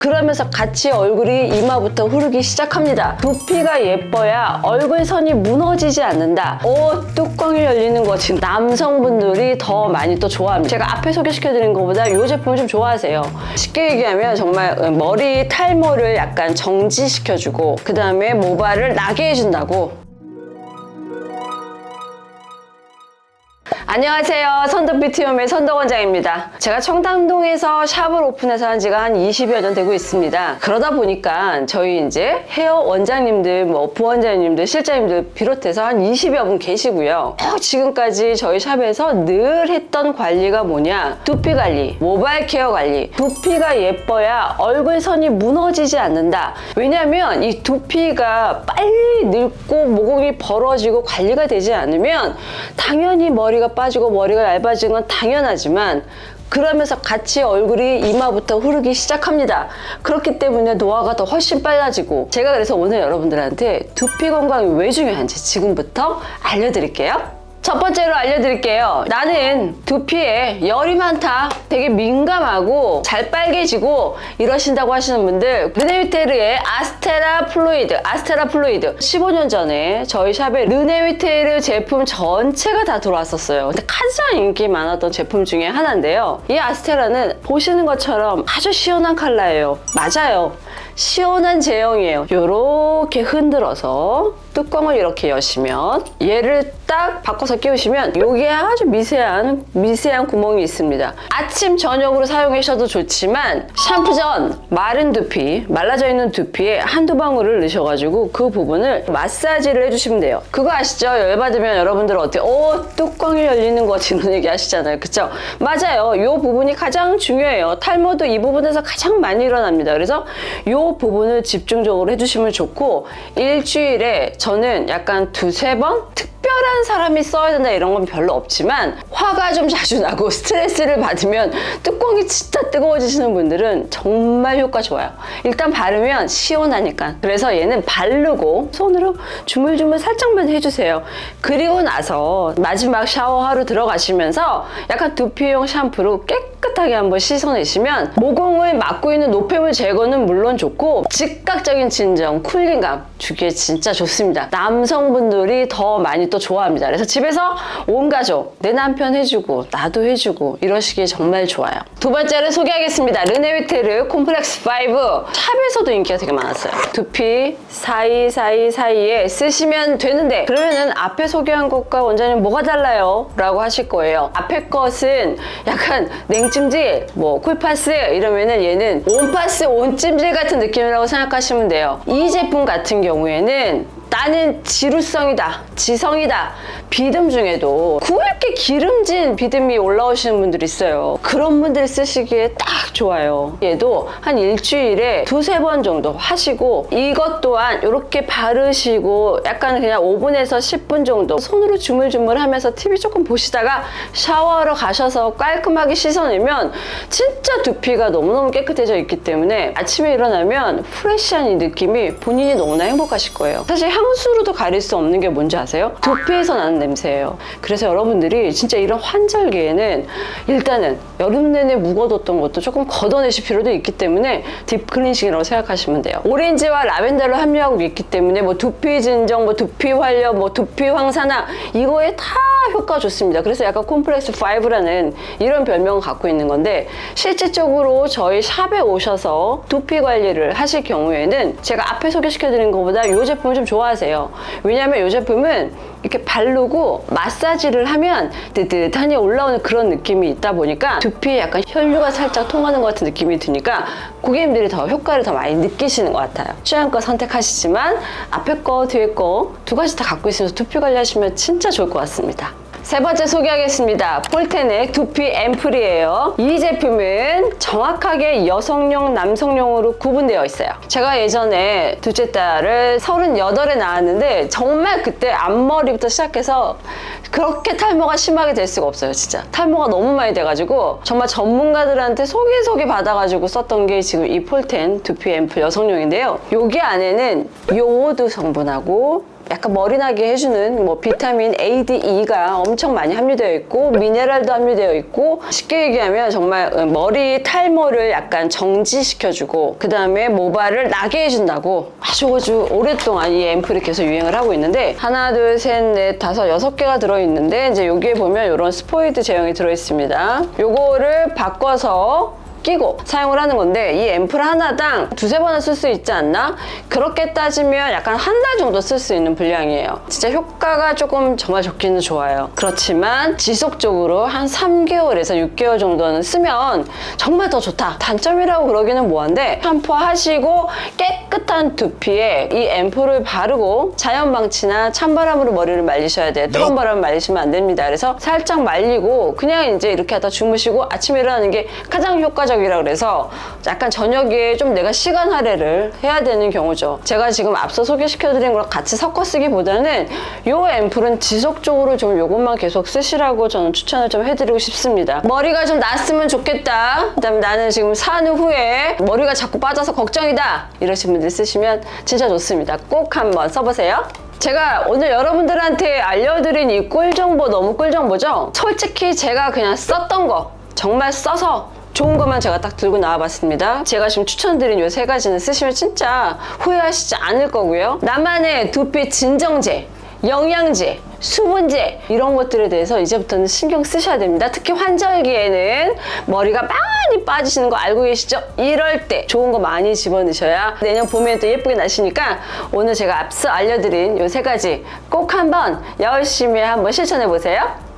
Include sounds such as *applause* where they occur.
그러면서 같이 얼굴이 이마부터 흐르기 시작합니다. 두피가 예뻐야 얼굴 선이 무너지지 않는다. 오, 뚜껑이 열리는 거지. 남성분들이 더 많이 또 좋아합니다. 제가 앞에 소개시켜드린 것보다 이 제품을 좀 좋아하세요. 쉽게 얘기하면 정말 머리 탈모를 약간 정지시켜주고 그 다음에 모발을 나게 해준다고 안녕하세요. 선덕뷰티홈의 선덕원장입니다. 제가 청담동에서 샵을 오픈해서 한 지가 한 20여 년 되고 있습니다. 그러다 보니까 저희 이제 헤어 원장님들, 뭐 부원장님들, 실장님들 비롯해서 한 20여 분 계시고요. 어, 지금까지 저희 샵에서 늘 했던 관리가 뭐냐? 두피 관리, 모발 케어 관리. 두피가 예뻐야 얼굴 선이 무너지지 않는다. 왜냐면 이 두피가 빨리 늙고 모공이 벌어지고 관리가 되지 않으면 당연히 머리가 빠지고 머리가 얇아지는 건 당연하지만 그러면서 같이 얼굴이 이마부터 흐르기 시작합니다. 그렇기 때문에 노화가 더 훨씬 빨라지고 제가 그래서 오늘 여러분들한테 두피 건강이 왜 중요한지 지금부터 알려드릴게요. 첫 번째로 알려드릴게요. 나는 두피에 열이 많다. 되게 민감하고 잘 빨개지고 이러신다고 하시는 분들 르네위테르의 아스테라 플루이드, 아스테라 플루이드 15년 전에 저희 샵에 르네위테르 제품 전체가 다 들어왔었어요. 근데 가장 인기 많았던 제품 중에 하나인데요. 이 아스테라는 보시는 것처럼 아주 시원한 컬러예요. 맞아요. 시원한 제형이에요. 이렇게 흔들어서 뚜껑을 이렇게 여시면 얘를 딱 바꿔서 끼우시면 여기에 아주 미세한 미세한 구멍이 있습니다. 아침 저녁으로 사용하셔도 좋지만 샴푸 전 마른 두피 말라져 있는 두피에 한두 방울을 넣으셔가지고 그 부분을 마사지를 해주시면 돼요. 그거 아시죠? 열받으면 여러분들 어때요? 오 뚜껑이 열리는 거지 이런 *laughs* 얘기 하시잖아요. 그쵸? 맞아요. 이 부분이 가장 중요해요. 탈모도 이 부분에서 가장 많이 일어납니다. 그래서 이 부분을 집중적으로 해주시면 좋고 일주일에 저는 약간 두세 번 특별한 사람이 써야 된다 이런 건 별로 없지만 화가 좀 자주 나고 *laughs* 스트레스를 받으면 뚜껑이 진짜 뜨거워지시는 분들은 정말 효과 좋아요. 일단 바르면 시원하니까. 그래서 얘는 바르고 손으로 주물주물 살짝만 해주세요. 그리고 나서 마지막 샤워하러 들어가시면서 약간 두피용 샴푸로 깨끗 하게 한번 씻어내시면 모공을 막고 있는 노폐물 제거는 물론 좋고 즉각적인 진정, 쿨링감 주기에 진짜 좋습니다. 남성분들이 더 많이 또 좋아합니다. 그래서 집에서 온 가족, 내 남편 해주고, 나도 해주고, 이러시기에 정말 좋아요. 두 번째를 소개하겠습니다. 르네위테르 콤플렉스 5. 샵에서도 인기가 되게 많았어요. 두피 사이사이 사이에 쓰시면 되는데, 그러면은 앞에 소개한 것과 원장님 뭐가 달라요? 라고 하실 거예요. 앞에 것은 약간 냉 찜질, 뭐 쿨파스 이러면은 얘는 온파스, 온찜질 같은 느낌이라고 생각하시면 돼요. 이 제품 같은 경우에는 나는 지루성이다, 지성이다. 비듬 중에도 굵게 기름진 비듬이 올라오시는 분들 있어요. 그런 분들 쓰시기에 딱 좋아요. 얘도 한 일주일에 두세 번 정도 하시고 이것 또한 이렇게 바르시고 약간 그냥 5분에서 10분 정도 손으로 주물주물 하면서 TV 조금 보시다가 샤워하러 가셔서 깔끔하게 씻어내면 진짜 두피가 너무너무 깨끗해져 있기 때문에 아침에 일어나면 프레시한 이 느낌이 본인이 너무나 행복하실 거예요. 사실 향수로도 가릴 수 없는 게 뭔지 아세요? 두피에서 나는 냄새예요. 그래서 여러분들이 진짜 이런 환절기에는 일단은 여름 내내 묵어뒀던 것도 조금 걷어내실 필요도 있기 때문에 딥클린싱이라고 생각하시면 돼요. 오렌지와 라벤더를 함유하고 있기 때문에 뭐 두피 진정, 뭐 두피 활력, 뭐 두피 황산화 이거에 다 효과 좋습니다. 그래서 약간 콤플렉스 5라는 이런 별명을 갖고 있는 건데 실질적으로 저희 샵에 오셔서 두피 관리를 하실 경우에는 제가 앞에 소개시켜드린 것보다 이 제품을 좀 좋아하세요. 왜냐하면 이 제품은 이렇게 바르고 마사지를 하면 뜨뜻하니 올라오는 그런 느낌이 있다 보니까 두피에 약간 혈류가 살짝 통하는 것 같은 느낌이 드니까 고객님들이 더 효과를 더 많이 느끼시는 것 같아요. 취향껏 선택하시지만 앞에 거, 뒤에 거 두 가지 다 갖고 있으면서 두피 관리하시면 진짜 좋을 것 같습니다. 세 번째 소개하겠습니다. 폴테넥 두피 앰플이에요. 이 제품은 정확하게 여성용, 남성용으로 구분되어 있어요. 제가 예전에 둘째 딸을 38에 낳았는데 정말 그때 앞머리부터 시작해서 그렇게 탈모가 심하게 될 수가 없어요, 진짜. 탈모가 너무 많이 돼가지고 정말 전문가들한테 소개소개 받아가지고 썼던 게 지금 이 폴텐 두피 앰플 여성용인데요. 여기 안에는 요오드 성분하고 약간 머리 나게 해주는 뭐 비타민 A, D, E가 엄청 많이 함유되어 있고 미네랄도 함유되어 있고 쉽게 얘기하면 정말 머리 탈모를 약간 정지시켜주고 그 다음에 모발을 나게 해준다고 아주 아주 오랫동안 이 앰플이 계속 유행을 하고 있는데 하나, 둘, 셋, 넷, 다섯, 여섯 개가 들어있는데 이제 여기에 보면 이런 스포이드 제형이 들어있습니다. 요거를 바꿔서 끼고 사용을 하는 건데 이 앰플 하나당 두세 번은 쓸 수 있지 않나? 그렇게 따지면 약간 한 달 정도 쓸 수 있는 분량이에요. 진짜 효과가 조금 정말 좋기는 좋아요. 그렇지만 지속적으로 한 3개월에서 6개월 정도는 쓰면 정말 더 좋다. 단점이라고 그러기는 뭐한데 샴푸하시고 깨끗한 두피에 이 앰플을 바르고 자연 방치나 찬바람으로 머리를 말리셔야 돼요. 뜨거운 바람 말리시면 안 됩니다. 그래서 살짝 말리고 그냥 이제 이렇게 하다 주무시고 아침에 일어나는 게 가장 효과적 이라 그래서 약간 저녁에 좀 내가 시간 할애를 해야 되는 경우죠. 제가 지금 앞서 소개시켜드린 거랑 같이 섞어 쓰기보다는 이 앰플은 지속적으로 좀 이것만 계속 쓰시라고 저는 추천을 좀 해드리고 싶습니다. 머리가 좀 났으면 좋겠다. 그다음에 나는 지금 사는 후에 머리가 자꾸 빠져서 걱정이다. 이러신 분들 쓰시면 진짜 좋습니다. 꼭 한번 써보세요. 제가 오늘 여러분들한테 알려드린 이 꿀 정보 너무 꿀 정보죠? 솔직히 제가 그냥 썼던 거 정말 써서 좋은 것만 제가 딱 들고 나와봤습니다. 제가 지금 추천드린 이세 가지는 쓰시면 진짜 후회하시지 않을 거고요. 나만의 두피 진정제, 영양제, 수분제 이런 것들에 대해서 이제부터는 신경 쓰셔야 됩니다. 특히 환절기에는 머리가 많이 빠지시는 거 알고 계시죠? 이럴 때 좋은 거 많이 집어넣으셔야 내년 봄에 또 예쁘게 나시니까 오늘 제가 앞서 알려드린 이세 가지 꼭 한번 열심히 한번 실천해 보세요.